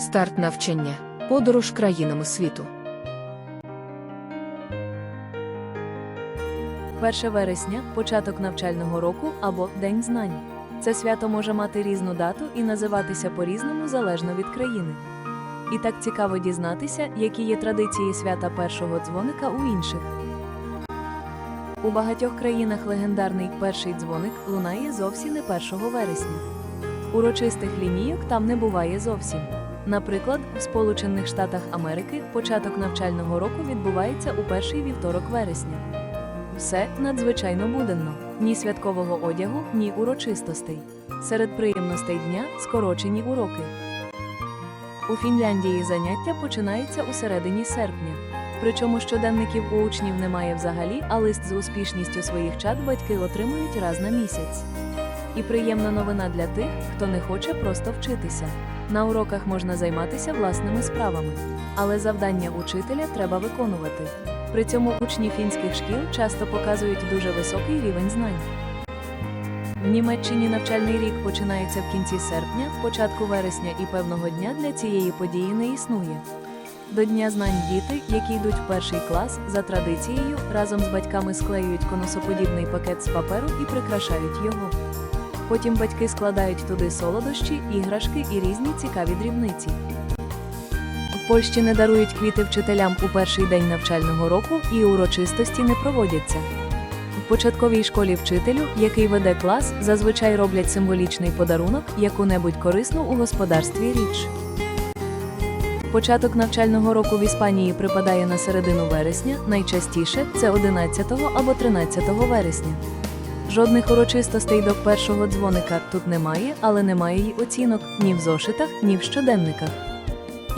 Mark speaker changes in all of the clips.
Speaker 1: Старт навчання. Подорож країнами світу.
Speaker 2: 1 вересня початок навчального року або День знань. Це свято може мати різну дату і називатися по-різному залежно від країни. І так цікаво дізнатися, які є традиції свята першого дзвоника у інших. У багатьох країнах легендарний перший дзвоник лунає зовсім не 1 вересня. Урочистих лінійок там не буває зовсім. Наприклад, в Сполучених Штатах Америки початок навчального року відбувається у перший вівторок вересня. Все надзвичайно буденно, ні святкового одягу, ні урочистостей. Серед приємностей дня скорочені уроки. У Фінляндії заняття починаються у середині серпня. Причому щоденників у учнів немає взагалі, а лист з успішністю своїх чат батьки отримують раз на місяць. І приємна новина для тих, хто не хоче просто вчитися. На уроках можна займатися власними справами, але завдання учителя треба виконувати. При цьому учні фінських шкіл часто показують дуже високий рівень знань. В Німеччині навчальний рік починається в кінці серпня, початку вересня і певного дня для цієї події не існує. До Дня знань діти, які йдуть в перший клас, за традицією, разом з батьками склеюють конусоподібний пакет з паперу і прикрашають його. Потім батьки складають туди солодощі, іграшки і різні цікаві дрібниці. В Польщі не дарують квіти вчителям у перший день навчального року і урочистості не проводяться. В початковій школі вчителю, який веде клас, зазвичай роблять символічний подарунок, яку-небудь корисну у господарстві річ. Початок навчального року в Іспанії припадає на середину вересня, найчастіше це 11 або 13 вересня. Жодних урочистостей до першого дзвоника тут немає, але немає й оцінок ні в зошитах, ні в щоденниках.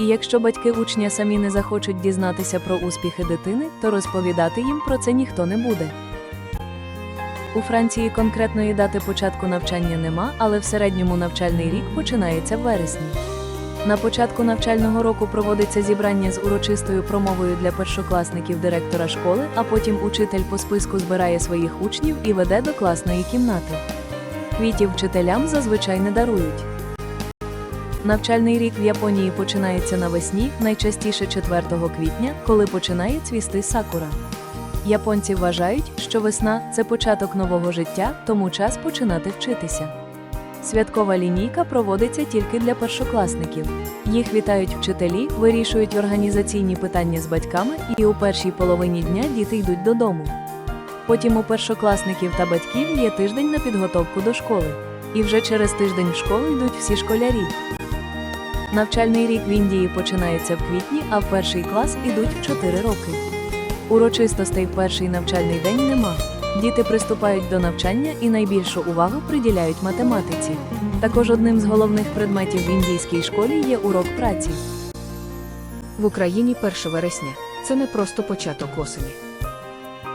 Speaker 2: І якщо батьки учня самі не захочуть дізнатися про успіхи дитини, то розповідати їм про це ніхто не буде. У Франції конкретної дати початку навчання нема, але в середньому навчальний рік починається в вересні. На початку навчального року проводиться зібрання з урочистою промовою для першокласників директора школи, а потім учитель по списку збирає своїх учнів і веде до класної кімнати. Квітів вчителям зазвичай не дарують. Навчальний рік в Японії починається навесні, найчастіше 4 квітня, коли починає цвісти сакура. Японці вважають, що весна це початок нового життя, тому час починати вчитися. Святкова лінійка проводиться тільки для першокласників. Їх вітають вчителі, вирішують організаційні питання з батьками, і у першій половині дня діти йдуть додому. Потім у першокласників та батьків є тиждень на підготовку до школи. І вже через тиждень в школу йдуть всі школярі. Навчальний рік в Індії починається в квітні, а в перший клас ідуть в 4 роки. Урочистостей в перший навчальний день нема. Діти приступають до навчання і найбільшу увагу приділяють математиці. Також одним з головних предметів в індійській школі є урок праці.
Speaker 1: В Україні 1 вересня це не просто початок осені.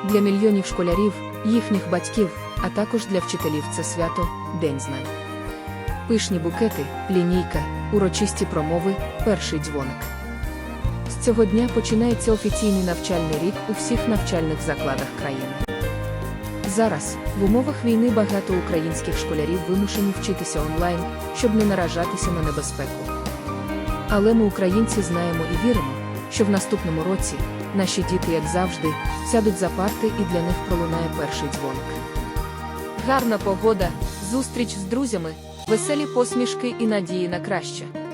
Speaker 1: Для мільйонів школярів, їхніх батьків, а також для вчителів це свято День знань. Пишні букети, лінійка, урочисті промови, перший дзвоник. З цього дня починається офіційний навчальний рік у всіх навчальних закладах країни. Зараз, в умовах війни, багато українських школярів вимушені вчитися онлайн, щоб не наражатися на небезпеку. Але ми, українці, знаємо і віримо, що в наступному році наші діти, як завжди, сядуть за парти і для них пролунає перший дзвоник. Гарна погода, зустріч з друзями, веселі посмішки і надії на краще.